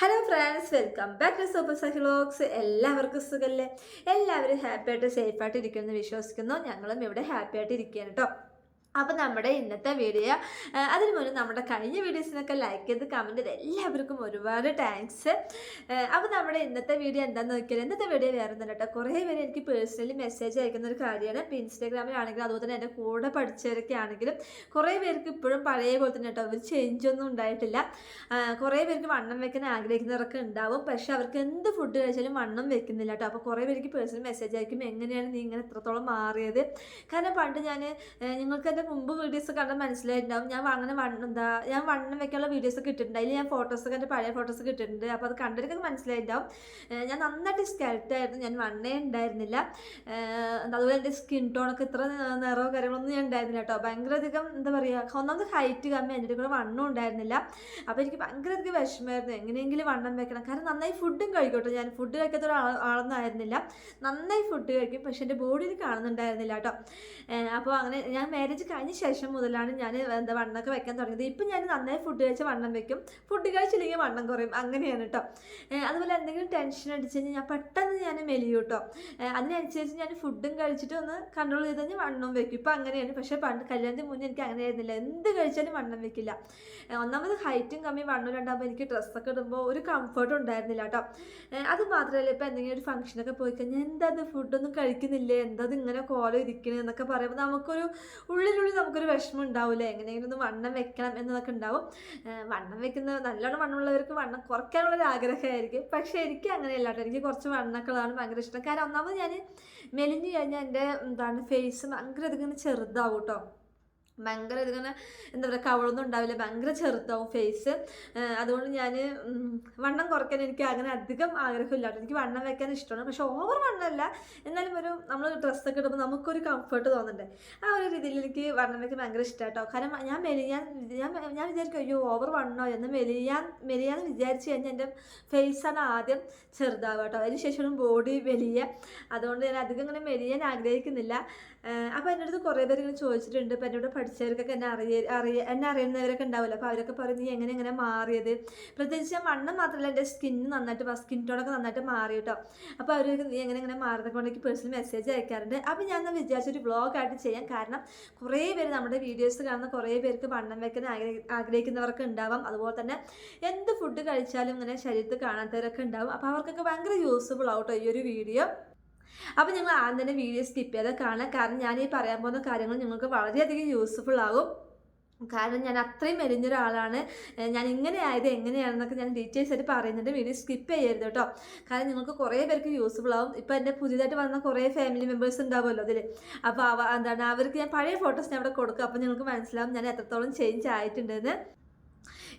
Hello friends welcome back to super സഹിലോക്സ് എല്ലാവർക്കും സുഖമല്ലേ എല്ലാവരും ഹാപ്പി ആയിട്ട് സേഫ് ആയിട്ട് ഇരിക്കുമെന്ന് വിശ്വസിക്കുന്നു. ഞങ്ങളും ഇവിടെ ഹാപ്പി ആയിട്ട് ഇരിക്കുകയാണ് കേട്ടോ അപ്പോൾ നമ്മുടെ ഇന്നത്തെ വീഡിയോ അതിന് മുന്നേ നമ്മുടെ കഴിഞ്ഞ വീഡിയോസിനൊക്കെ ലൈക്ക് ചെയ്ത് കമന്റ് ചെയ്ത് എല്ലാവർക്കും ഒരുപാട് താങ്ക്സ് അപ്പോൾ നമ്മുടെ ഇന്നത്തെ വീഡിയോ എന്താണെന്ന് നോക്കിയാൽ ഇന്നത്തെ വീഡിയോ വേറെ ഒന്നും കേട്ടോ കുറേ പേര് എനിക്ക് പേഴ്സണലി മെസ്സേജ് അയക്കുന്ന ഒരു കാര്യമാണ്. ഇപ്പോൾ ഇൻസ്റ്റാഗ്രാമിലാണെങ്കിലും അതുപോലെ തന്നെ എന്റെ കൂടെ പഠിച്ചവരൊക്കെ ആണെങ്കിലും കുറേ പേർക്ക് ഇപ്പോഴും പഴയ പോലെ തന്നെ കേട്ടോ ഒരു ചേഞ്ച് ഒന്നും ഉണ്ടായിട്ടില്ല. കുറേ പേർക്ക് വണ്ണം വെക്കാൻ ആഗ്രഹിക്കുന്നവരൊക്കെ ഉണ്ടാവും. പക്ഷേ അവർക്ക് എന്ത് ഫുഡ് കഴിച്ചാലും വണ്ണം വെക്കുന്നില്ല കേട്ടോ അപ്പോൾ കുറേ പേർക്ക് പേഴ്സണൽ മെസ്സേജ് അയക്കും എങ്ങനെയാണ് നീ ഇങ്ങനെ എത്രത്തോളം മാറിയത്? കാരണം പണ്ട് ഞാൻ നിങ്ങൾക്ക് എന്റെ മുമ്പ് വീഡിയോസ് കണ്ടാൽ മനസ്സിലായിട്ടുണ്ടാവും. ഞാൻ അങ്ങനെ എന്താ ഞാൻ വണ്ണം വെക്കാനുള്ള വീഡിയോസ് ഒക്കെ ഇട്ടിട്ടുണ്ട്. അതിൽ ഞാൻ ഫോട്ടോസൊക്കെ എന്റെ പഴയ ഫോട്ടോസ് കിട്ടിയിട്ടുണ്ട് അപ്പോൾ അത് കണ്ടിട്ടൊക്കെ മനസ്സിലായിട്ടുണ്ടാവും. ഞാൻ നന്നായിട്ട് സ്കെൽറ്റായിരുന്നു ഞാൻ വണ്ണേ ഉണ്ടായിരുന്നില്ല. അതുപോലെ എന്റെ സ്കിൻ ടോണൊക്കെ ഇത്ര നിറവോ കാര്യങ്ങളൊന്നും ഞാൻ ഉണ്ടായിരുന്നില്ല കേട്ടോ. ഭയങ്കര അധികം എന്താ പറയുക ഒന്നാമത് ഹൈറ്റ് കമ്മി എന്റെ കൂടെ വണ്ണം ഉണ്ടായിരുന്നില്ല. അപ്പോൾ എനിക്ക് ഭയങ്കര അധികം വിഷമമായിരുന്നു. എങ്ങനെയെങ്കിലും വണ്ണം വെക്കണം. കാരണം നന്നായി ഫുഡും കഴിക്കട്ടോ. ഞാൻ ഫുഡ് കഴിക്കാത്ത ആളൊന്നും ആയിരുന്നില്ല. നന്നായി ഫുഡ് കഴിക്കും. പക്ഷെ എന്റെ ബോഡിയിൽ കാണുന്നുണ്ടായിരുന്നില്ല കേട്ടോ. അപ്പോൾ അങ്ങനെ ഞാൻ മാരേജ് കഴിഞ്ഞ ശേഷം മുതലാണ് ഞാൻ എന്താ വണ്ണമൊക്കെ വെക്കാൻ തുടങ്ങിയത്. ഇപ്പം ഞാൻ നന്നായി ഫുഡ് കഴിച്ച് വണ്ണം വെക്കും. ഫുഡ് കഴിച്ചില്ലെങ്കിൽ വണ്ണം കുറയും. അങ്ങനെയാണ് കേട്ടോ അതുപോലെ എന്തെങ്കിലും ടെൻഷൻ അടിച്ച് കഴിഞ്ഞാൽ ഞാൻ പെട്ടെന്ന് ഞാൻ മെലിയും കേട്ടോ അതിനനുസരിച്ച് ഞാൻ ഫുഡും കഴിച്ചിട്ട് ഒന്ന് കൺട്രോൾ ചെയ്ത് കഴിഞ്ഞാൽ വണ്ണം വെക്കും. ഇപ്പം അങ്ങനെയാണ്. പക്ഷേ പണ്ട് കല്യാണത്തിന് മുന്നേ എനിക്ക് അങ്ങനെ ആയിരുന്നില്ല. എന്ത് കഴിച്ചാലും വണ്ണം വെക്കില്ല. ഒന്നാമത് ഹൈറ്റും കമ്മി വണ്ണും രണ്ടാകുമ്പോൾ എനിക്ക് ഡ്രസ്സൊക്കെ ഇടുമ്പോൾ ഒരു കംഫർട്ടും ഉണ്ടായിരുന്നില്ല കേട്ടോ അത് മാത്രമല്ല ഇപ്പം എന്തെങ്കിലും ഒരു ഫംഗ്ഷനൊക്കെ പോയി കഴിഞ്ഞാൽ എന്താ അത് ഫുഡൊന്നും കഴിക്കുന്നില്ലേ? എന്താ അത് ഇങ്ങനെ കോലം ഇരിക്കണേ എന്നൊക്കെ പറയുമ്പോൾ നമുക്കൊരു ഉള്ളിലുള്ളിൽ നമുക്കൊരു വിഷമം ഉണ്ടാവില്ല എങ്ങനെയെങ്കിലും ഒന്ന് വണ്ണം വെക്കണം എന്നതൊക്കെ ഉണ്ടാവും. വണ്ണം വെക്കുന്ന നല്ലോണം വണ്ണമുള്ളവർക്ക് വണ്ണം കുറയ്ക്കാനുള്ളൊരു ആഗ്രഹമായിരിക്കും. പക്ഷേ എനിക്ക് അങ്ങനെയല്ല എനിക്ക് കുറച്ച് വണ്ണക്കളാണ് ഭയങ്കര ഇഷ്ടം. കാരണം ഒന്നാമത് ഞാൻ മെലിഞ്ഞു കഴിഞ്ഞാൽ എന്റെ എന്താണ് ഫേസ് ഭയങ്കര അധികം ചെറുതാവും കേട്ടോ. ഭയങ്കര ഇതിങ്ങനെ എന്താ പറയുക കവളൊന്നും ഉണ്ടാവില്ല ഭയങ്കര ചെറുതാവും ഫേസ് അതുകൊണ്ട് ഞാൻ വണ്ണം കുറയ്ക്കാൻ എനിക്ക് അങ്ങനെ അധികം ആഗ്രഹമില്ല എനിക്ക് വണ്ണം വെക്കാൻ ഇഷ്ടമാണ്. പക്ഷെ ഓവർ വണ്ണമല്ല. എന്നാലും ഒരു നമ്മൾ ഡ്രസ്സൊക്കെ ഇടുമ്പോൾ നമുക്കൊരു കംഫർട്ട് തോന്നണ്ടേ. ആ ഒരു രീതിയിൽ എനിക്ക് വണ്ണം വെക്കാൻ ഭയങ്കര ഇഷ്ടമാണ് കേട്ടോ കാരണം ഞാൻ മെലിയാൻ ഞാൻ ഞാൻ വിചാരിക്കും അയ്യോ ഓവർ വണ്ണോ? എന്ന് മെലിയാൻ മെലിയാന്ന് വിചാരിച്ചു കഴിഞ്ഞാൽ എന്റെ ഫേസാണ് ആദ്യം ചെറുതാവുക കേട്ടോ. അതിന് ശേഷം ബോഡി വലിയ. അതുകൊണ്ട് ഞാൻ അധികം ഇങ്ങനെ മെലിയാൻ ആഗ്രഹിക്കുന്നില്ല. അപ്പോൾ എന്റെ അടുത്ത് കുറേ പേര് ഇങ്ങനെ ചോദിച്ചിട്ടുണ്ട്. ഇപ്പം എന്നോട് പഠിച്ചവർക്കൊക്കെ എന്നെ അറിയ അറിയ എന്നെ അറിയുന്നവരൊക്കെ ഉണ്ടാവില്ല അപ്പോൾ അവരൊക്കെ പറയും നീ എങ്ങനെ എങ്ങനെ മാറിയത്? പ്രത്യേകിച്ച് ഞാൻ വണ്ണം മാത്രമല്ല എന്റെ സ്കിന്ന് നന്നായിട്ട് സ്കിൻ ടോണൊക്കെ നന്നായിട്ട് മാറി കേട്ടോ. അപ്പോൾ അവർ നീ എങ്ങനെ എങ്ങനെ മാറുന്നൊക്കെ ഉണ്ടെങ്കിൽ പേഴ്സണൽ മെസ്സേജ് അയക്കാറുണ്ട്. അപ്പോൾ ഞാൻ എന്നാൽ വിചാരിച്ചൊരു വ്ളോഗായിട്ട് ചെയ്യാം. കാരണം കുറേ പേര് നമ്മുടെ വീഡിയോസ് കാണുന്ന കുറേ പേർക്ക് വണ്ണം വെക്കാൻ ആഗ്രഹി ആഗ്രഹിക്കുന്നവർക്ക് ഉണ്ടാവാം. അതുപോലെ തന്നെ എന്ത് ഫുഡ് കഴിച്ചാലും ഇങ്ങനെ ശരീരത്തിൽ കാണാത്തവരൊക്കെ ഉണ്ടാവും. അപ്പോൾ അവർക്കൊക്കെ ഭയങ്കര യൂസ്ഫുൾ ആവും കേട്ടോ ഈ ഒരു വീഡിയോ അപ്പോൾ നിങ്ങൾ ആദ്യം തന്നെ വീഡിയോ സ്കിപ്പ് ചെയ്താൽ കാണാം കാരണം ഞാൻ ഈ പറയാൻ പോകുന്ന കാര്യങ്ങൾ നിങ്ങൾക്ക് വളരെയധികം യൂസ്ഫുൾ ആകും. കാരണം ഞാൻ അത്രയും മെലിഞ്ഞൊരാളാണ് ഞാൻ ഇങ്ങനെ ആയത് എങ്ങനെയാണെന്നൊക്കെ ഞാൻ ഡീറ്റെയിൽസ് ആയിട്ട് പറയുന്നുണ്ട്. വീഡിയോ സ്കിപ്പ് ചെയ്യരുത് കേട്ടോ. കാരണം നിങ്ങൾക്ക് കുറേ പേർക്ക് യൂസ്ഫുൾ ആവും. ഇപ്പോൾ എന്റെ പുതിയതായിട്ട് വന്ന കുറേ ഫാമിലി മെമ്പേഴ്സ് ഉണ്ടാവുമല്ലോ അതിൽ അപ്പോൾ എന്താണ് അവർക്ക് ഞാൻ പഴയ ഫോട്ടോസ് ഞാൻ അവിടെ കൊടുക്കും. അപ്പോൾ നിങ്ങൾക്ക് മനസ്സിലാവും ഞാൻ എത്രത്തോളം ചേഞ്ച് ആയിട്ടുണ്ടെന്ന്.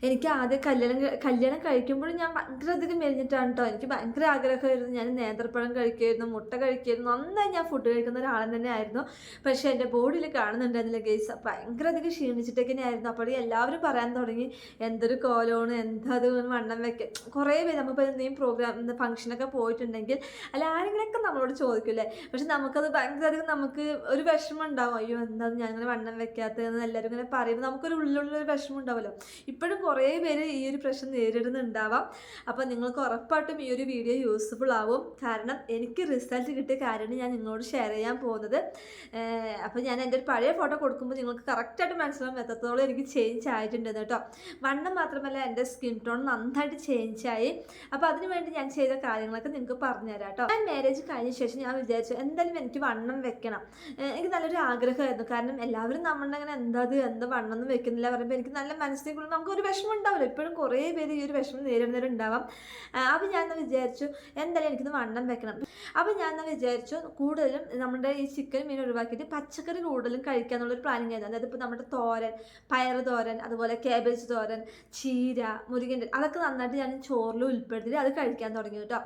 എനിക്ക് ആദ്യം കല്യാണം കല്യാണം കഴിക്കുമ്പോഴും ഞാൻ ഭയങ്കര അധികം മെലിഞ്ഞിട്ടാണ് കേട്ടോ എനിക്ക് ഭയങ്കര ആഗ്രഹമായിരുന്നു. ഞാൻ നേന്ത്രപ്പഴം കഴിക്കുമായിരുന്നു മുട്ട കഴിക്കുമായിരുന്നു. നന്നായി ഞാൻ ഫുഡ് കഴിക്കുന്ന ഒരാളെ തന്നെ ആയിരുന്നു പക്ഷേ എന്റെ ബോഡിയിൽ കാണുന്നുണ്ടായിരുന്നില്ല ഗേസ് ഭയങ്കര അധികം ക്ഷീണിച്ചിട്ടൊക്കെ ആയിരുന്നു അപ്പോൾ എല്ലാവരും പറയാൻ തുടങ്ങി എന്തൊരു കോലമാണ് എന്താത് വണ്ണം വെക്ക കുറേ പേര് നമ്മളിപ്പോൾ എന്തെങ്കിലും പ്രോഗ്രാം ഫംഗ്ഷനൊക്കെ പോയിട്ടുണ്ടെങ്കിൽ അല്ല ആരെങ്കിലുമൊക്കെ നമ്മളോട് ചോദിക്കില്ലേ പക്ഷെ നമുക്കത് ഭയങ്കര അധികം നമുക്ക് ഒരു വിഷമം ഉണ്ടാവും. അയ്യോ എന്താ ഞാനിങ്ങനെ വണ്ണം വെക്കാത്തതെന്ന് എല്ലാവരും ഇങ്ങനെ പറയുമ്പോൾ നമുക്കൊരു ഉള്ളിലുള്ളൊരു വിഷമം ഉണ്ടാവുമല്ലോ. ഇപ്പോഴും കുറേ പേര് ഈ ഒരു പ്രശ്നം നേരിടുന്നുണ്ടാവാം. അപ്പോൾ നിങ്ങൾക്ക് ഉറപ്പായിട്ടും ഈ ഒരു വീഡിയോ യൂസ്ഫുൾ ആവും. കാരണം എനിക്ക് റിസൾട്ട് കിട്ടിയ കാര്യമാണ് ഞാൻ നിങ്ങളോട് ഷെയർ ചെയ്യാൻ പോകുന്നത്. അപ്പോൾ ഞാൻ എന്റെ ഒരു പഴയ ഫോട്ടോ കൊടുക്കുമ്പോൾ നിങ്ങൾക്ക് കറക്റ്റായിട്ട് മനസ്സിലാവും എത്രത്തോളം എനിക്ക് ചേഞ്ച് ആയിട്ടുണ്ടെന്ന് കേട്ടോ. വണ്ണം മാത്രമല്ല എന്റെ സ്കിൻ ടോൺ നന്നായിട്ട് ചേഞ്ച് ആയി. അപ്പോൾ അതിന് വേണ്ടി ഞാൻ ചെയ്ത കാര്യങ്ങളൊക്കെ നിങ്ങൾക്ക് പറഞ്ഞുതരാം കേട്ടോ. ഞാൻ മാരേജ് കഴിഞ്ഞ ശേഷം ഞാൻ വിചാരിച്ചു എന്തായാലും എനിക്ക് വണ്ണം വെക്കണം. എനിക്ക് നല്ലൊരു ആഗ്രഹമായിരുന്നു. കാരണം എല്ലാവരും നമ്മളുടെ അങ്ങനെ എന്താ അത്? എന്താ വണ്ണം ഒന്നും വെക്കുന്നില്ല പറയുമ്പോൾ എനിക്ക് നല്ല മനസ്സിനെ നമുക്ക് ഒരു വിഷമം ഉണ്ടാവില്ല ഇപ്പോഴും കുറേ പേര് ഈ ഒരു വിഷമം നേരിടുന്നവരുണ്ടാവാം. അപ്പോൾ ഞാൻ എന്നാ വിചാരിച്ചു എന്തായാലും എനിക്കിത് വണ്ണം വെക്കണം. അപ്പോൾ ഞാൻ എന്നാ വിചാരിച്ചു കൂടുതലും നമ്മുടെ ഈ ചിക്കൻ മീൻ ഒഴിവാക്കിയിട്ട് പച്ചക്കറി കൂടുതലും കഴിക്കാന്നുള്ളൊരു പ്ലാനിങ് ആയിരുന്നു. അതായത് ഇപ്പോൾ നമ്മുടെ തോരൻ പയർ തോരൻ അതുപോലെ കാബേജ് തോരൻ ചീര മുരിങ്ങന്റെ അതൊക്കെ നന്നായിട്ട് ഞാൻ ചോറിൽ ഉൾപ്പെടുത്തിയിട്ട് അത് കഴിക്കാൻ തുടങ്ങി കേട്ടോ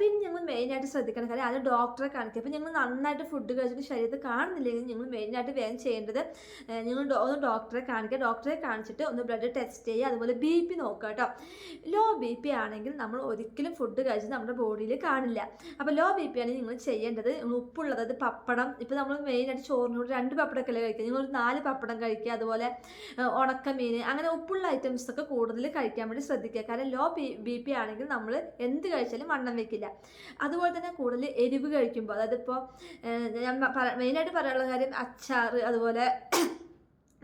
പിന്നെ ഞങ്ങൾ മെയിനായിട്ട് ശ്രദ്ധിക്കണം കാര്യം അത് ഡോക്ടറെ കാണിക്കുക. അപ്പോൾ ഞങ്ങൾ നന്നായിട്ട് ഫുഡ് കഴിച്ചിട്ട് ശരീരത്തിൽ കാണുന്നില്ലെങ്കിൽ ഞങ്ങൾ മെയിനായിട്ട് വേഗം ചെയ്യേണ്ടത് ഞങ്ങൾ ഒന്ന് ഡോക്ടറെ കാണിക്കുക. ഡോക്ടറെ കാണിച്ചിട്ട് ഒന്ന് ബ്ലഡ് ടെസ്റ്റ് ചെയ്യുക അതുപോലെ ബി പി നോക്കുക കേട്ടോ ലോ ബി പി ആണെങ്കിൽ നമ്മൾ ഒരിക്കലും ഫുഡ് കഴിച്ച് നമ്മുടെ ബോഡിയിൽ കാണില്ല. അപ്പോൾ ലോ ബി പി ആണെങ്കിൽ നിങ്ങൾ ചെയ്യേണ്ടത് ഉപ്പുള്ളത് അതായത് പപ്പടം ഇപ്പോൾ നമ്മൾ മെയിനായിട്ട് ചോറിനോട് രണ്ട് പപ്പടമൊക്കെ അല്ലേ കഴിക്കുക. നിങ്ങൾ ഒരു നാല് പപ്പടം കഴിക്കുക അതുപോലെ ഉണക്കമീൻ അങ്ങനെ ഉപ്പുള്ള ഐറ്റംസ് ഒക്കെ കൂടുതൽ കഴിക്കാൻ വേണ്ടി ശ്രദ്ധിക്കുക. കാരണം ലോ ബി പി ആണെങ്കിൽ നമ്മൾ എന്ത് കഴിച്ചാലും വണ്ണം വെക്കില്ല. അതുപോലെ തന്നെ കൂടുതൽ എരിവ് കഴിക്കുമ്പോൾ അതായത് ഇപ്പോൾ ഞാൻ മെയിനായിട്ട് പറയാനുള്ള കാര്യം അച്ചാറ് അതുപോലെ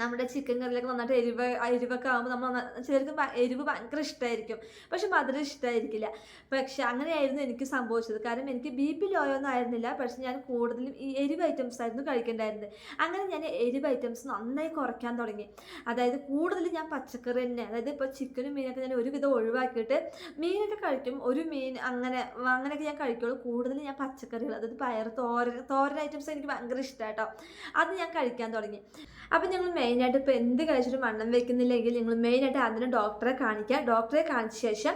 നമ്മുടെ ചിക്കൻ കറിയിലൊക്കെ നന്നായിട്ട് എരിവ് എരിവൊക്കെ ആകുമ്പോൾ നമ്മൾ ചിലർക്ക് എരിവ് ഭയങ്കര ഇഷ്ടമായിരിക്കും പക്ഷെ മധുരം ഇഷ്ടമായിരിക്കില്ല പക്ഷെ അങ്ങനെയായിരുന്നു എനിക്ക് സംഭവിച്ചത്. കാരണം എനിക്ക് ബി പി ലോ ഒന്നും ആയിരുന്നില്ല. പക്ഷെ ഞാൻ കൂടുതലും ഈ എരിവ് ഐറ്റംസ് ആയിരുന്നു കഴിക്കേണ്ടായിരുന്നത്. അങ്ങനെ ഞാൻ എരിവ് ഐറ്റംസ് നന്നായി കുറയ്ക്കാൻ തുടങ്ങി. അതായത് കൂടുതൽ ഞാൻ പച്ചക്കറി തന്നെ അതായത് ഇപ്പോൾ ചിക്കനും മീനൊക്കെ ഞാൻ ഒരുവിധം ഒഴിവാക്കിയിട്ട് മീനൊക്കെ കഴിക്കും. ഒരു മീൻ അങ്ങനെ അങ്ങനെയൊക്കെ ഞാൻ കഴിക്കുള്ളൂ. കൂടുതൽ ഞാൻ പച്ചക്കറികൾ അതായത് പയർ തോരൻ തോരൻ ഐറ്റംസ് എനിക്ക് ഭയങ്കര ഇഷ്ടമായിട്ടോ അത് ഞാൻ കഴിക്കാൻ തുടങ്ങി. അപ്പം ഞങ്ങൾ മെയിനായിട്ട് ഇപ്പോൾ എന്ത് കഴിച്ചിട്ടും വണ്ണം വെക്കുന്നില്ലെങ്കിൽ നിങ്ങൾ മെയിനായിട്ട് അതിന് ഡോക്ടറെ കാണിക്കുക. ഡോക്ടറെ കാണിച്ച ശേഷം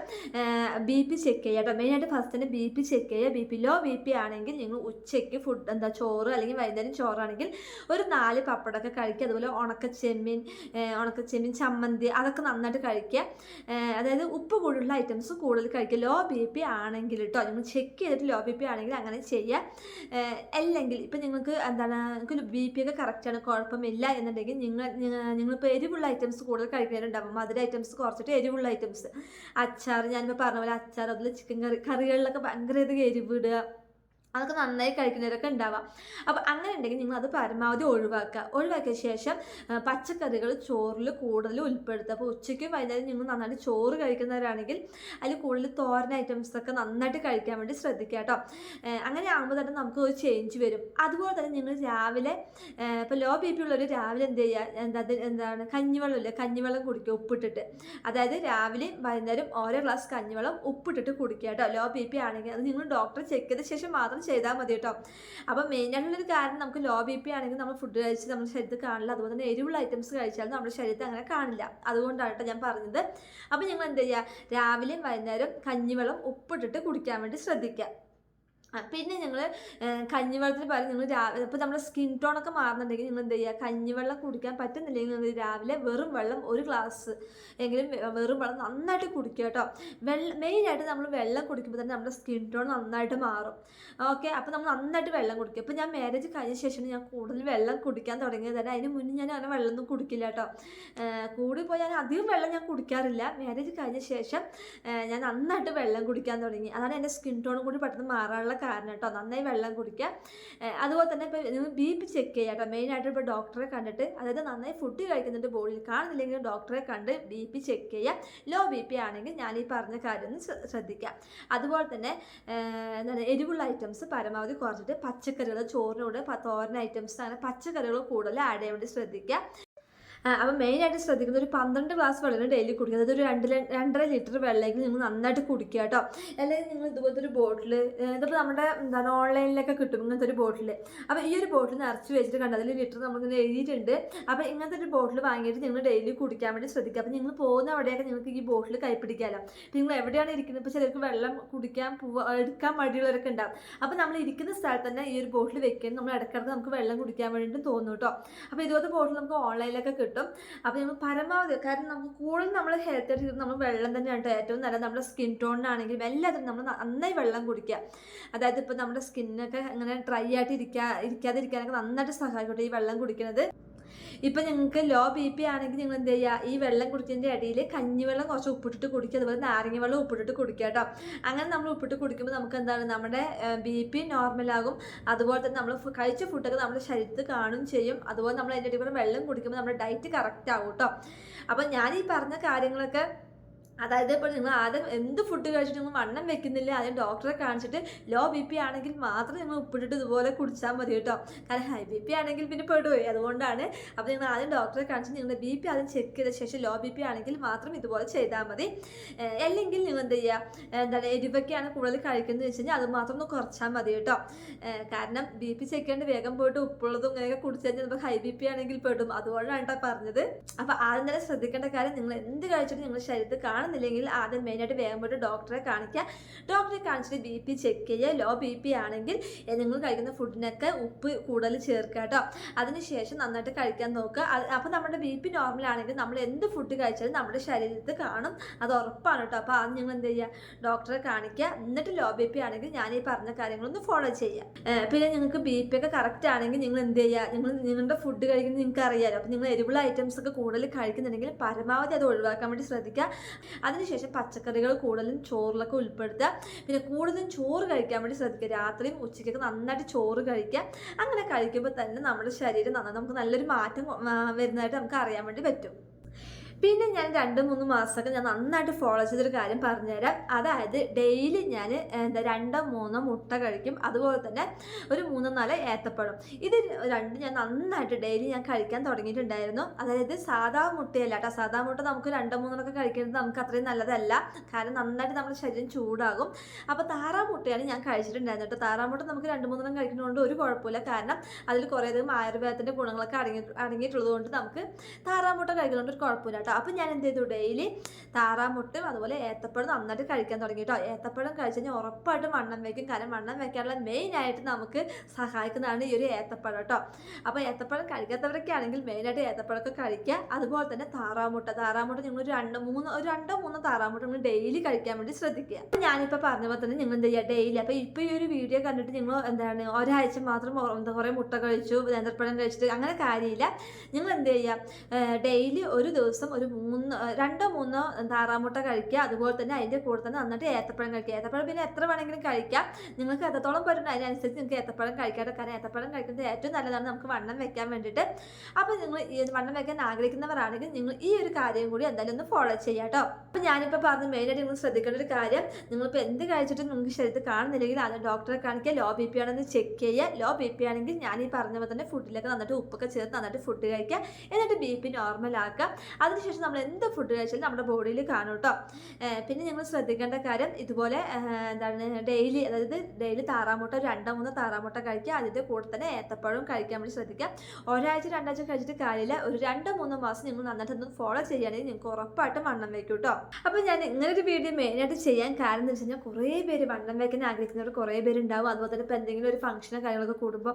ബി പി ചെക്ക് ചെയ്യുക കേട്ടോ. മെയിനായിട്ട് ഫസ്റ്റ് തന്നെ ബി പി ചെക്ക് ചെയ്യുക. B P low B P ആണെങ്കിൽ നിങ്ങൾ ഉച്ചയ്ക്ക് ഫുഡ് എന്താ ചോറ് അല്ലെങ്കിൽ വൈകുന്നേരം ചോറാണെങ്കിൽ ഒരു നാല് പപ്പടമൊക്കെ കഴിക്കുക. അതുപോലെ ഉണക്ക ചെമ്മീൻ ഉണക്ക ചെമ്മീൻ ചമ്മന്തി അതൊക്കെ നന്നായിട്ട് കഴിക്കുക. അതായത് ഉപ്പ് കൂടുതലുള്ള ഐറ്റംസ് കൂടുതൽ കഴിക്കുക. ലോ ബി പി ആണെങ്കിൽ കേട്ടോ. നിങ്ങൾ ചെക്ക് ചെയ്തിട്ട് ലോ ബി പി ആണെങ്കിൽ അങ്ങനെ ചെയ്യുക. അല്ലെങ്കിൽ ഇപ്പം നിങ്ങൾക്ക് എന്താണ് നിങ്ങൾക്ക് ബി പി ഒക്കെ കറക്റ്റാണ് കുഴപ്പമില്ല എന്നുണ്ടെങ്കിൽ നിങ്ങൾ നിങ്ങളിപ്പോൾ എരിവുള്ള ഐറ്റംസ് കൂടുതൽ കഴിക്കുന്നവരുണ്ടാവും മധുര ഐറ്റംസ് കുറച്ചിട്ട് എരിവുള്ള ഐറ്റംസ് അച്ചാർ ഞാനിപ്പോൾ പറഞ്ഞ പോലെ അച്ചാർ അതിൽ ചിക്കൻ കറി കറികളിലൊക്കെ ഭയങ്കര ഇത് എരിവിടുക അതൊക്കെ നന്നായി കഴിക്കുന്നവരൊക്കെ ഉണ്ടാവാം. അപ്പോൾ അങ്ങനെ ഉണ്ടെങ്കിൽ നിങ്ങൾ അത് പരമാവധി ഒഴിവാക്കുക. ഒഴിവാക്കിയ ശേഷം പച്ചക്കറികൾ ചോറിൽ കൂടുതൽ ഉൾപ്പെടുത്തുക. അപ്പോൾ ഉച്ചയ്ക്കും വൈകുന്നേരം നിങ്ങൾ നന്നായിട്ട് ചോറ് കഴിക്കുന്നവരാണെങ്കിൽ അതിൽ കൂടുതൽ തോരൻ ഐറ്റംസൊക്കെ നന്നായിട്ട് കഴിക്കാൻ വേണ്ടി ശ്രദ്ധിക്കുക കേട്ടോ. അങ്ങനെ ആകുമ്പോൾ തന്നെ നമുക്ക് ഒരു ചേഞ്ച് വരും. അതുപോലെ തന്നെ നിങ്ങൾ രാവിലെ ഇപ്പോൾ ലോ ബി പി ഉള്ളവർ രാവിലെ എന്ത് ചെയ്യുക എന്താ എന്താണ്? കഞ്ഞിവെള്ളം ഇല്ലേ? കഞ്ഞിവെള്ളം കുടിക്കുക ഉപ്പിട്ടിട്ട്. അതായത് രാവിലെയും വൈകുന്നേരം ഓരോ ഗ്ലാസ് കഞ്ഞിവെള്ളം ഉപ്പിട്ടിട്ട് കുടിക്കുക കേട്ടോ. ലോ ബി പി ആണെങ്കിൽ അത് നിങ്ങൾ ഡോക്ടറെ ചെക്ക് ചെയ്ത ശേഷം മാത്രം ചെയ്താൽ മതി കേട്ടോ. അപ്പോൾ മെയിനായിട്ടുള്ളൊരു കാരണം നമുക്ക് ലോ ബി പി ആണെങ്കിൽ നമ്മൾ ഫുഡ് കഴിച്ച് നമ്മുടെ ശരീരത്തിൽ കാണില്ല. അതുപോലെ തന്നെ എരിവുള്ള ഐറ്റംസ് കഴിച്ചാൽ നമ്മുടെ ശരീരത്തിൽ അങ്ങനെ കാണില്ല. അതുകൊണ്ടാണ് കേട്ടോ ഞാൻ പറഞ്ഞത്. അപ്പം ഞങ്ങൾ എന്ത് ചെയ്യുക? രാവിലെയും വൈകുന്നേരം കഞ്ഞിവെള്ളം ഉപ്പിട്ടിട്ട് കുടിക്കാൻ വേണ്ടി ശ്രദ്ധിക്കുക. പിന്നെ ഞങ്ങൾ കഞ്ഞിവെള്ളത്തിന് പകരം നിങ്ങൾ രാവിലെ ഇപ്പോൾ നമ്മുടെ സ്കിൻ ടോൺ ഒക്കെ മാറുന്നുണ്ടെങ്കിൽ നിങ്ങൾ എന്ത് ചെയ്യുക കഞ്ഞിവെള്ളം കുടിക്കാൻ പറ്റുന്നില്ലെങ്കിൽ നിങ്ങൾ രാവിലെ വെറും വെള്ളം ഒരു ഗ്ലാസ് എങ്കിലും വെറും വെള്ളം നന്നായിട്ട് കുടിക്കുക കേട്ടോ. വെള്ളം മെയിനായിട്ട് നമ്മൾ വെള്ളം കുടിക്കുമ്പോൾ തന്നെ നമ്മുടെ സ്കിൻ ടോൺ നന്നായിട്ട് മാറും. ഓക്കെ അപ്പോൾ നമ്മൾ നന്നായിട്ട് വെള്ളം കുടിക്കുക. അപ്പോൾ ഞാൻ മാരേജ് കഴിഞ്ഞ ശേഷം ഞാൻ കൂടുതൽ വെള്ളം കുടിക്കാൻ തുടങ്ങിയത്. തന്നെ അതിന് മുന്നേ ഞാൻ അങ്ങനെ വെള്ളമൊന്നും കുടിക്കില്ല കേട്ടോ. കൂടി പോയി ഞാൻ അധികം വെള്ളം ഞാൻ കുടിക്കാറില്ല. മാരേജ് കഴിഞ്ഞ ശേഷം ഞാൻ നന്നായിട്ട് വെള്ളം കുടിക്കാൻ തുടങ്ങി. അതാണ് എന്റെ സ്കിൻ ടോൺ കൂടി പെട്ടെന്ന് മാറാനുള്ള കാരണം കേട്ടോ നന്നായി വെള്ളം കുടിക്കുക. അതുപോലെ തന്നെ ഇപ്പോൾ നിങ്ങൾ ബി പി ചെക്ക് ചെയ്യുക കേട്ടോ മെയിനായിട്ട് ഇപ്പോൾ ഡോക്ടറെ കണ്ടിട്ട്. അതായത് നന്നായി ഫുഡ് കഴിക്കുന്നുണ്ട് ബോഡിയിൽ കാണുന്നില്ലെങ്കിൽ ഡോക്ടറെ കണ്ട് ബി പി ചെക്ക് ചെയ്യുക. ലോ ബി പി ആണെങ്കിൽ ഞാൻ ഈ പറഞ്ഞ കാര്യം ഒന്ന് ശ്ര- ശ്രദ്ധിക്കുക. അതുപോലെ തന്നെ എന്താണ് എരിവുള്ള ഐറ്റംസ് പരമാവധി കുറച്ചിട്ട് പച്ചക്കറികൾ ചോറിനോട് തോരൻ ഐറ്റംസ് അങ്ങനെ പച്ചക്കറികൾ കൂടുതൽ ആഡ് ചെയ്യാൻ വേണ്ടി ശ്രദ്ധിക്കുക. അപ്പം മെയിനായിട്ട് ശ്രദ്ധിക്കുന്നത് ഒരു പന്ത്രണ്ട് ഗ്ലാസ് വെള്ളം ഡെയിലി കുടിക്കുക. അതായത് ഒരു രണ്ട് രണ്ടര ലിറ്റർ വെള്ളമെങ്കിൽ നിങ്ങൾ നന്നായിട്ട് കുടിക്കുക കേട്ടോ. അല്ലെങ്കിൽ നിങ്ങൾ ഇതുപോലത്തെ ഒരു ബോട്ടിൽ ഇതിപ്പോൾ നമ്മുടെ എന്താണ് ഓൺലൈനിലൊക്കെ കിട്ടും ഇങ്ങനത്തെ ഒരു ബോട്ടിൽ അപ്പോൾ ഈ ഒരു ബോട്ടിൽ നിറച്ച് വെച്ചിട്ട് കണ്ട് അതിൽ ലിറ്റർ നമ്മളിങ്ങനെ എഴുതിയിട്ടുണ്ട്. അപ്പോൾ ഇങ്ങനത്തെ ഒരു ബോട്ടിൽ വാങ്ങിയിട്ട് നിങ്ങൾ ഡെയിലി കുടിക്കാൻ വേണ്ടി ശ്രദ്ധിക്കുക. അപ്പോൾ നിങ്ങൾ പോകുന്ന അവിടെയൊക്കെ നിങ്ങൾക്ക് ഈ ബോട്ടിൽ കൈപ്പിടിക്കാമല്ലോ നിങ്ങൾ എവിടെയാണ് ഇരിക്കുന്നത്? ഇപ്പോൾ ചിലർക്ക് വെള്ളം കുടിക്കാൻ പോവാ എടുക്കാൻ മടിയുള്ളവരൊക്കെ ഉണ്ടാവും. അപ്പോൾ നമ്മൾ ഇരിക്കുന്ന സ്ഥലത്ത് തന്നെ ഈ ഒരു ബോട്ടിൽ വെക്കാൻ നമ്മൾ ഇടക്കിടക്ക് നമുക്ക് വെള്ളം കുടിക്കാൻ വേണ്ടിയിട്ട് തോന്നും കേട്ടോ. അപ്പോൾ ഇതുപോലത്തെ ബോട്ടിൽ നമുക്ക് ഓൺലൈനിലൊക്കെ കിട്ടും. അപ്പോൾ നമ്മൾ പരമാവധി കാരണം നമുക്ക് കൂടുതൽ നമ്മൾ ഹെൽത്ത് ആയിട്ട് നമ്മൾ വെള്ളം തന്നെയാണ് കേട്ടോ ഏറ്റവും നല്ലത്. നമ്മുടെ സ്കിൻ ടോണിനാണെങ്കിലും എല്ലാത്തിനും നമ്മൾ നന്നായി വെള്ളം കുടിക്കുക. അതായത് ഇപ്പോൾ നമ്മുടെ സ്കിന്നൊക്കെ അങ്ങനെ ഡ്രൈ ആയിട്ട് ഇരിക്കാ ഇരിക്കാതിരിക്കാനൊക്കെ നന്നായിട്ട് സഹായിക്കട്ടെ ഈ വെള്ളം കുടിക്കുന്നത് ഇപ്പം നിങ്ങൾക്ക് ലോ ബി പി ആണെങ്കിൽ നിങ്ങൾ എന്ത് ചെയ്യുക ഈ വെള്ളം കുടിച്ചതിന്റെ ഇടയിൽ കഞ്ഞിവെള്ളം കുറച്ച് ഉപ്പിട്ടിട്ട് കുടിക്കുക. അതുപോലെ നാരങ്ങ വെള്ളം ഉപ്പിട്ടിട്ട് കുടിക്കുക കേട്ടോ അങ്ങനെ നമ്മൾ ഉപ്പിട്ട് കുടിക്കുമ്പോൾ നമുക്ക് എന്താണ്? നമ്മുടെ ബി പി നോർമലാകും അതുപോലെ തന്നെ നമ്മൾ കഴിച്ച ഫുഡൊക്കെ നമ്മുടെ ശരീരത്തിൽ കാണും ചെയ്യും. അതുപോലെ നമ്മൾ അതിന്റെ ഇടയിൽ കൂടെ വെള്ളം കുടിക്കുമ്പോൾ നമ്മുടെ ഡയറ്റ് കറക്റ്റ് ആകും കേട്ടോ അപ്പം ഞാൻ ഈ പറഞ്ഞ കാര്യങ്ങളൊക്കെ അതായത് ഇപ്പോൾ നിങ്ങൾ ആദ്യം എന്ത് ഫുഡ് കഴിച്ചിട്ട് നിങ്ങൾ വണ്ണം വെക്കുന്നില്ല. ആദ്യം ഡോക്ടറെ കാണിച്ചിട്ട് ലോ ബി പി ആണെങ്കിൽ മാത്രം നിങ്ങൾ ഉപ്പിട്ടിട്ട് ഇതുപോലെ കുടിച്ചാൽ മതി കേട്ടോ. കാരണം ഹൈ ബി പി ആണെങ്കിൽ പിന്നെ പെടുപോയി അതുകൊണ്ടാണ് അപ്പോൾ നിങ്ങൾ ആദ്യം ഡോക്ടറെ കാണിച്ചിട്ട് നിങ്ങളുടെ ബി പി ആദ്യം ചെക്ക് ചെയ്ത ശേഷം ലോ ബി പി ആണെങ്കിൽ മാത്രം ഇതുപോലെ ചെയ്താൽ മതി. അല്ലെങ്കിൽ നിങ്ങൾ എന്ത് ചെയ്യുക എന്താണ് എരിവൊക്കെയാണ് കൂടുതൽ കഴിക്കുന്നത് വെച്ച് കഴിഞ്ഞാൽ അത് മാത്രം ഒന്ന് കുറച്ചാൽ മതി കേട്ടോ. കാരണം ബി പി ചെക്ക് ചെയ്യേണ്ട വേഗം പോയിട്ട് ഉപ്പുള്ളതും ഇങ്ങനെയൊക്കെ കുടിച്ചു കഴിഞ്ഞാൽ ഹൈ ബി പി ആണെങ്കിൽ പെടും. അതുകൊണ്ടാണ് കേട്ടോ പറഞ്ഞത്. അപ്പോൾ ആദ്യം തന്നെ ശ്രദ്ധിക്കേണ്ട കാര്യം നിങ്ങൾ എന്ത് കഴിച്ചിട്ട് നിങ്ങളുടെ ശരീരത്തിൽ കാണുന്നില്ല കാണുന്നില്ലെങ്കിൽ ആദ്യം മെയിനായിട്ട് വേഗം പോയിട്ട് ഡോക്ടറെ കാണിക്കുക ഡോക്ടറെ കാണിച്ചിട്ട് ബി പി ചെക്ക് ചെയ്യുക. ലോ ബി പി ആണെങ്കിൽ നിങ്ങൾ കഴിക്കുന്ന ഫുഡിനൊക്കെ ഉപ്പ് കൂടുതൽ ചേർക്കുക കേട്ടോ അതിനുശേഷം നന്നായിട്ട് കഴിക്കാൻ നോക്കുക. അപ്പോൾ നമ്മുടെ ബി പി നോർമൽ ആണെങ്കിൽ നമ്മൾ എന്ത് ഫുഡ് കഴിച്ചാലും നമ്മുടെ ശരീരത്തിൽ കാണും. അത് ഉറപ്പാണ് കേട്ടോ അപ്പോൾ ആദ്യം നിങ്ങൾ എന്ത് ചെയ്യുക? ഡോക്ടറെ കാണിക്കുക എന്നിട്ട് ലോ ബി പി ആണെങ്കിൽ ഞാൻ ഈ പറഞ്ഞ കാര്യങ്ങളൊന്ന് ഫോളോ ചെയ്യുക. പിന്നെ നിങ്ങൾക്ക് ബി പി ഒക്കെ കറക്റ്റ് ആണെങ്കിൽ നിങ്ങൾ എന്ത് ചെയ്യുക? നിങ്ങൾ നിങ്ങളുടെ ഫുഡ് കഴിക്കുന്നത് നിങ്ങൾക്ക് അറിയാമല്ലോ അപ്പോൾ നിങ്ങൾ എരിവുള്ള ഐറ്റംസ് ഒക്കെ കൂടുതൽ കഴിക്കുന്നുണ്ടെങ്കിൽ പരമാവധി അത് ഒഴിവാക്കാൻ വേണ്ടി ശ്രദ്ധിക്കുക. അതിനുശേഷം പച്ചക്കറികൾ കൂടുതലും ചോറിലൊക്കെ ഉൾപ്പെടുത്തുക. പിന്നെ കൂടുതലും ചോറ് കഴിക്കാൻ വേണ്ടി ശ്രദ്ധിക്കുക. രാത്രിയും ഉച്ചയ്ക്കൊക്കെ നന്നായിട്ട് ചോറ് കഴിക്കുക. അങ്ങനെ കഴിക്കുമ്പോൾ തന്നെ നമ്മുടെ ശരീരം നന്നായി നമുക്ക് നല്ലൊരു മാറ്റം വരുന്നതായിട്ട് നമുക്ക് അറിയാൻ വേണ്ടി പറ്റും. പിന്നെ ഞാൻ രണ്ട് മൂന്ന് മാസമൊക്കെ ഞാൻ നന്നായിട്ട് ഫോളോ ചെയ്തൊരു കാര്യം പറഞ്ഞുതരാം. അതായത് ഡെയിലി ഞാൻ എന്താ രണ്ടോ മൂന്നോ മുട്ട കഴിക്കും. അതുപോലെ തന്നെ ഒരു മൂന്നോ നാലോ ഏത്തപ്പഴം. ഇത് രണ്ടും ഞാൻ നന്നായിട്ട് ഡെയിലി ഞാൻ കഴിക്കാൻ തുടങ്ങിയിട്ടുണ്ടായിരുന്നു. അതായത് സാധാ മുട്ടയല്ല കേട്ടോ. സാധാ മുട്ട നമുക്ക് രണ്ടോ മൂന്നൊക്കെ കഴിക്കുന്നത് നമുക്ക് അത്രയും നല്ലതല്ല. കാരണം നന്നായിട്ട് നമ്മുടെ ശരീരം ചൂടാകും. അപ്പോൾ താറാ മുട്ടയാണ് ഞാൻ കഴിച്ചിട്ടുണ്ടായിരുന്നു കേട്ടോ. താറാ മുട്ട നമുക്ക് രണ്ട് മൂന്നെണ്ണം കഴിക്കുന്നതുകൊണ്ട് ഒരു കുഴപ്പമില്ല. കാരണം അതിൽ കുറേയധികം ആയുർവേദത്തിന്റെ ഗുണങ്ങളൊക്കെ അടങ്ങി അടങ്ങിയിട്ടുള്ളത് കൊണ്ട് നമുക്ക് താറാമുട്ട കഴിക്കുന്നതുകൊണ്ട് ഒരു കുഴപ്പമില്ല കേട്ടോ. അപ്പോൾ ഞാൻ എന്ത് ചെയ്തു? ഡെയിലി താറാമുട്ടും അതുപോലെ ഏത്തപ്പഴം നന്നായിട്ട് കഴിക്കാൻ തുടങ്ങി കേട്ടോ ഏത്തപ്പഴം കഴിച്ചു കഴിഞ്ഞാൽ ഉറപ്പായിട്ടും വണ്ണം വെക്കും. കാരണം വണ്ണം വെക്കാനുള്ള മെയിൻ ആയിട്ട് നമുക്ക് സഹായിക്കുന്നതാണ് ഈ ഒരു ഏത്തപ്പഴം കേട്ടോ അപ്പോൾ ഏത്തപ്പഴം കഴിക്കാത്തവരൊക്കെ ആണെങ്കിൽ മെയിനായിട്ട് ഏത്തപ്പഴമൊക്കെ കഴിക്കുക. അതുപോലെ തന്നെ താറാമുട്ട. താറാമുട്ട ഞങ്ങൾ രണ്ട് മൂന്ന് ഒരു രണ്ടോ മൂന്നോ താറാമുട്ട നിങ്ങൾ ഡെയിലി കഴിക്കാൻ വേണ്ടി ശ്രദ്ധിക്കുക. അപ്പം ഞാനിപ്പോൾ പറഞ്ഞ പോലെ തന്നെ ഞങ്ങൾ എന്ത് ചെയ്യുക ഡെയിലി അപ്പോൾ ഇപ്പോൾ ഈ ഒരു വീഡിയോ കണ്ടിട്ട് ഞങ്ങൾ എന്താണ്? ഒരാഴ്ച മാത്രം എന്താ കുറേ മുട്ട കഴിച്ചു നേന്ത്രപ്പഴം കഴിച്ചിട്ട് അങ്ങനെ കാര്യമില്ല. ഞങ്ങൾ എന്ത് ചെയ്യുക ഡെയിലി ഒരു ദിവസം ഒരു മൂന്ന് രണ്ടോ മൂന്നോ താറാമുട്ട കഴിക്കുക. അതുപോലെ തന്നെ അതിന്റെ കൂടെ തന്നെ നന്നായിട്ട് ഏത്തപ്പഴം കഴിക്കുക. ഏത്തപ്പഴം പിന്നെ എത്ര വേണമെങ്കിലും കഴിക്കാം. നിങ്ങൾക്ക് എത്രത്തോളം പറ്റുന്ന അതിനനുസരിച്ച് നിങ്ങൾക്ക് ഏത്തപ്പഴം കഴിക്കാതെ കാരണം ഏത്തപ്പഴം കഴിക്കുന്നത് ഏറ്റവും നല്ലതാണ് നമുക്ക് വണ്ണം വെക്കാൻ വേണ്ടിയിട്ട്. അപ്പോൾ നിങ്ങൾ വണ്ണം വെക്കാൻ ആഗ്രഹിക്കുന്നവരാണെങ്കിൽ നിങ്ങൾ ഈ ഒരു കാര്യം കൂടി എന്തായാലും ഒന്ന് ഫോളോ ചെയ്യാം കേട്ടോ അപ്പോൾ ഞാനിപ്പോൾ പറഞ്ഞ മെയിനായിട്ട് നിങ്ങൾ ശ്രദ്ധിക്കേണ്ട ഒരു കാര്യം നിങ്ങളിപ്പോൾ എന്ത് കഴിച്ചിട്ടും നിങ്ങൾക്ക് ശരീരത്തിൽ കാണുന്നില്ലെങ്കിൽ അത് ഡോക്ടറെ കാണിക്കുക ലോ ബി പി ആണെന്ന് ചെക്ക് ചെയ്യുക. ലോ ബി പി ആണെങ്കിൽ ഞാൻ ഈ പറഞ്ഞ പോലെ തന്നെ ഫുഡിലൊക്കെ നന്നായിട്ട് ഉപ്പൊക്കെ ചേർത്ത് നന്നായിട്ട് ഫുഡ് കഴിക്കുക. എന്നിട്ട് ബി പി നോർമൽ ആക്കുക. അതിനുശേഷം നമ്മൾ എന്ത് ഫുഡ് കഴിച്ചാലും നമ്മുടെ ബോഡിയിൽ കാണും കേട്ടോ. പിന്നെ ഞങ്ങൾ ശ്രദ്ധിക്കേണ്ട കാര്യം ഇതുപോലെ എന്താണ് ഡെയിലി അതായത് ഡെയിലി താറാമുട്ട രണ്ടോ മൂന്നോ താറാമുട്ട കഴിക്കുക. അതിന്റെ കൂടെ തന്നെ ഏത്തപ്പഴവും കഴിക്കാൻ വേണ്ടി ശ്രദ്ധിക്കുക. ഒരാഴ്ച രണ്ടാഴ്ച കഴിച്ചിട്ട് കാര്യമില്ല. ഒരു രണ്ടോ മൂന്നോ മാസം നിങ്ങൾ നന്നായിട്ട് ഒന്ന് ഫോളോ ചെയ്യുകയാണെങ്കിൽ നിങ്ങൾക്ക് ഉറപ്പായിട്ടും വണ്ണം വയ്ക്കും കേട്ടോ. അപ്പോൾ ഞാൻ ഇങ്ങനൊരു വീഡിയോ മെയിനായിട്ട് ചെയ്യാൻ കാരണം എന്ന് വെച്ച് കഴിഞ്ഞാൽ കുറേ പേര് വണ്ണം വയ്ക്കാൻ ആഗ്രഹിക്കുന്നവർ കുറേ പേരുണ്ടാവും. അതുപോലെ തന്നെ ഇപ്പോൾ എന്തെങ്കിലും ഒരു ഫംഗ്ഷനോ കാര്യങ്ങളൊക്കെ കൂടുമ്പോൾ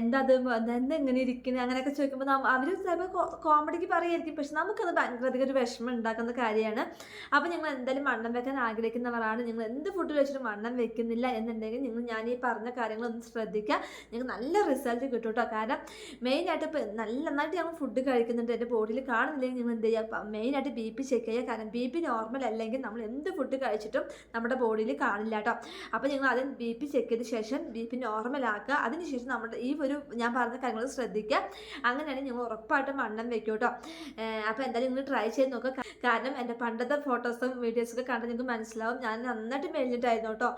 എന്താ അത് എന്താ ഇങ്ങനെ ഇരിക്കുന്നത് അങ്ങനെയൊക്കെ ചോദിക്കുമ്പോൾ അവർ ചിലപ്പോൾ കോമഡിക്ക് പറയുമായിരിക്കും പക്ഷെ നമുക്കത് ഭയങ്കര അധികം ഒരു വിഷമം ഉണ്ടാക്കുന്ന കാര്യമാണ്. അപ്പോൾ നിങ്ങൾ എന്തായാലും വണ്ണം വെക്കാൻ ആഗ്രഹിക്കുന്നവരാണ്. നിങ്ങൾ എന്ത് ഫുഡ് കഴിച്ചിട്ടും വണ്ണം വെക്കുന്നില്ല എന്നുണ്ടെങ്കിൽ നിങ്ങൾ ഞാൻ ഈ പറഞ്ഞ കാര്യങ്ങളൊന്ന് ശ്രദ്ധിക്കുക. നിങ്ങൾക്ക് നല്ല റിസൾട്ട് കിട്ടും കേട്ടോ കാരണം മെയിനായിട്ട് ഇപ്പോൾ നല്ല നന്നായിട്ട് ഞങ്ങൾ ഫുഡ് കഴിക്കുന്നുണ്ട്. എന്റെ ബോഡിയിൽ കാണുന്നില്ലെങ്കിൽ നിങ്ങൾ എന്ത് ചെയ്യുക മെയിനായിട്ട് ബി പി ചെക്ക് ചെയ്യുക. കാരണം ബി പി നോർമൽ അല്ലെങ്കിൽ നമ്മൾ എന്ത് ഫുഡ് കഴിച്ചിട്ടും നമ്മുടെ ബോഡിയിൽ കാണില്ല കേട്ടോ. അപ്പോൾ നിങ്ങൾ ആദ്യം ബി പി ചെക്ക് ചെയ്ത ശേഷം ബി പി നോർമൽ ആക്കുക. അതിനുശേഷം നമ്മുടെ ഈ ഒരു ഞാൻ പറഞ്ഞ കാര്യങ്ങൾ ശ്രദ്ധിക്കുക. അങ്ങനെയാണെങ്കിൽ ഞങ്ങൾ ഉറപ്പായിട്ടും വണ്ണം വെക്കും കേട്ടോ. അപ്പോൾ എന്തായാലും നിങ്ങൾ ട്രൈ ചെയ്ത് നോക്കുക കാരണം എന്റെ പണ്ടത്തെ ഫോട്ടോസും വീഡിയോസൊക്കെ കണ്ട് നിങ്ങൾക്ക് മനസ്സിലാവും. ഞാൻ നന്നായിട്ട് മെലിഞ്ഞിട്ടായിരുന്നു കേട്ടോ.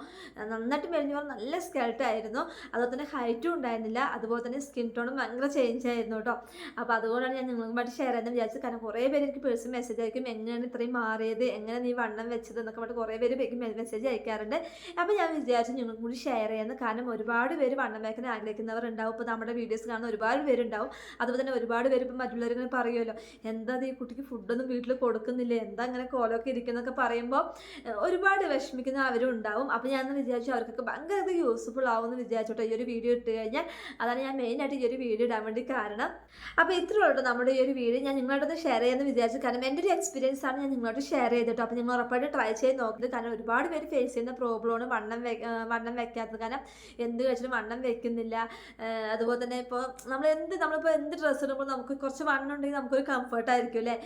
നന്നായിട്ട് മെലിഞ്ഞു നല്ല സ്കെൽറ്റ് ആയിരുന്നു. അതുപോലെ തന്നെ ഹൈറ്റും ഉണ്ടായിരുന്നില്ല. അതുപോലെ തന്നെ സ്കിൻ ടോണും ഭയങ്കര ചേഞ്ച് ആയിരുന്നു കേട്ടോ. അപ്പോൾ അതുകൊണ്ടാണ് ഞാൻ നിങ്ങളുമായിട്ട് ഷെയർ ചെയ്യുന്നത് വിചാരിച്ചത്. കാരണം കുറേ പേര് എനിക്ക് പേഴ്സൺ മെസ്സേജ് അയക്കും. എങ്ങനെയാണ് ഇത്രയും മാറിയത്? എങ്ങനെ നീ വണ്ണം വെച്ചത്? എന്നൊക്കെ പറഞ്ഞിട്ട് കുറേ പേര് മെസ്സേജ് അയക്കാറുണ്ട്. അപ്പോൾ ഞാൻ വിചാരിച്ചു നിങ്ങൾക്ക് കൂടി ഷെയർ ചെയ്യാമെന്ന്. കാരണം ഒരുപാട് പേര് വണ്ണം വയ്ക്കാൻ ആഗ്രഹിക്കുന്നവർ ഉണ്ടാവും ഇപ്പോൾ നമ്മുടെ വീഡിയോസ് കാണുന്ന ഒരുപാട് പേരുണ്ടാവും. അതുപോലെ തന്നെ ഒരുപാട് പേര് ഇപ്പം മറ്റുള്ളവരിങ്ങനെ പറയുമല്ലോ എന്താ ഈ കുട്ടിക്ക് ഫുഡൊന്നും വീട്ടിൽ കൊടുക്കുന്നില്ല? എന്താ അങ്ങനെ കോലൊക്കെ ഇരിക്കുന്നൊക്കെ പറയുമ്പോൾ ഒരുപാട് വിഷമിക്കുന്ന അവരും ഉണ്ടാവും. അപ്പോൾ ഞാൻ വിചാരിച്ചു അവർക്കൊക്കെ ഭയങ്കര യൂസ്ഫുൾ ആവുമെന്ന് വിചാരിച്ചോട്ടെ. ഈ ഒരു വീഡിയോ ഇട്ട് കഴിഞ്ഞാൽ അതാണ് ഞാൻ മെയിനായിട്ട് ഈ ഒരു വീഡിയോ ഇടാൻ വേണ്ടി കാരണം. അപ്പോൾ ഇത്രേ ഉള്ളൂ നമ്മുടെ ഈ ഒരു വീഡിയോ ഞാൻ നിങ്ങളോടൊന്ന് ഷെയർ ചെയ്യാമെന്ന് വിചാരിച്ചു. കാരണം എന്റെ ഒരു എക്സ്പീരിയൻസ് ആണ് ഞാൻ നിങ്ങളോട് ഷെയർ ചെയ്തിട്ടോ അപ്പോൾ നിങ്ങൾ ഉറപ്പായിട്ട് ട്രൈ ചെയ്ത് നോക്കുന്നത് കാരണം ഒരുപാട് പേര് ഫേസ് ചെയ്യുന്ന പ്രോബ്ലമാണ് വണ്ണം വണ്ണം വെക്കാത്തത്. കാരണം എന്ത് കഴിച്ചിട്ടും വണ്ണം വെക്കുന്നില്ല. അതുപോലെ തന്നെ ഇപ്പോൾ നമ്മൾ എന്ത് നമ്മളിപ്പോൾ എന്ത് ഡ്രസ്സ് ഇടുമ്പോൾ നമുക്ക് കുറച്ച് വണ്ണം ഉണ്ടെങ്കിൽ നമുക്കൊരു കംഫർട്ടായിരിക്കും അല്ലേ?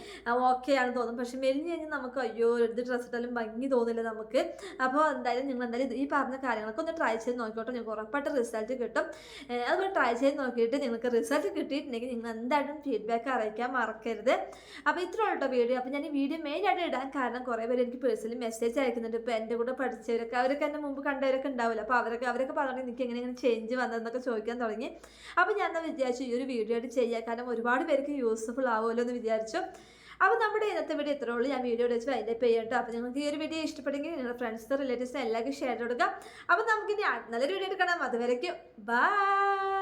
ഓക്കെ ആണ് തോന്നും. പക്ഷെ മെലിഞ്ഞ് കഴിഞ്ഞാൽ നമുക്ക് അയ്യോ എടുത്ത് ഡ്രസ്സ് ഇട്ടാലും ഭംഗി തോന്നില്ല നമുക്ക്. അപ്പോൾ എന്തായാലും നിങ്ങൾ എന്തായാലും ഈ പറഞ്ഞ കാര്യങ്ങളൊക്കെ ഒന്ന് ട്രൈ ചെയ്ത് നോക്കിക്കോട്ടെ. നിങ്ങൾക്ക് ഉറപ്പായിട്ട് റിസൾട്ട് കിട്ടും. അതുപോലെ ട്രൈ ചെയ്ത് നോക്കിയിട്ട് നിങ്ങൾക്ക് റിസൾട്ട് കിട്ടിയിട്ടുണ്ടെങ്കിൽ നിങ്ങൾ എന്തായാലും ഫീഡ്ബാക്ക് അറിയിക്കാൻ മറക്കരുത്. അപ്പോൾ ഇത്ര കേട്ടോ വീഡിയോ അപ്പോൾ ഞാൻ ഈ വീഡിയോ മെയിനായിട്ട് ഇടാൻ കാരണം കുറേ പേര് എനിക്ക് പേഴ്സണലി മെസ്സേജ് അയക്കുന്നുണ്ട്. ഇപ്പോൾ എന്റെ കൂടെ പഠിച്ചവരൊക്കെ അവരൊക്കെ എന്റെ മുമ്പ് കണ്ടവരൊക്കെ ഉണ്ടാവില്ല? അപ്പോൾ അവരൊക്കെ അവരൊക്കെ പറഞ്ഞു എനിക്ക് എങ്ങനെ എങ്ങനെ ചേഞ്ച് വന്നതെന്നൊക്കെ ചോദിക്കാൻ തുടങ്ങി. അപ്പോൾ ഞാൻ എന്നാൽ വിചാരിച്ചു ഈ ഒരു വീഡിയോ ആയിട്ട് ചെയ്യാം. കാരണം ഒരുപാട് പേർക്ക് യൂസ്ഫുൾ ആവുമല്ലോ എന്ന് വിചാരിച്ചു. അപ്പോൾ നമ്മുടെ ഇന്നത്തെ വീഡിയോ ഇത്രേ ഉള്ളൂ. ഞാൻ വീഡിയോ വെച്ച് അതിന്റെ ചെയ്യട്ടോ അപ്പോൾ നിങ്ങൾക്ക് ഈ ഒരു വീഡിയോ ഇഷ്ടപ്പെട്ടെങ്കിൽ നിങ്ങളുടെ ഫ്രണ്ട്സ് റിലേറ്റീവ്സ് എല്ലാവർക്കും ഷെയർ കൊടുക്കുക അപ്പോൾ നമുക്കിനി നല്ലൊരു വീഡിയോ എടുക്കണം അതുവരയ്ക്കും ബൈ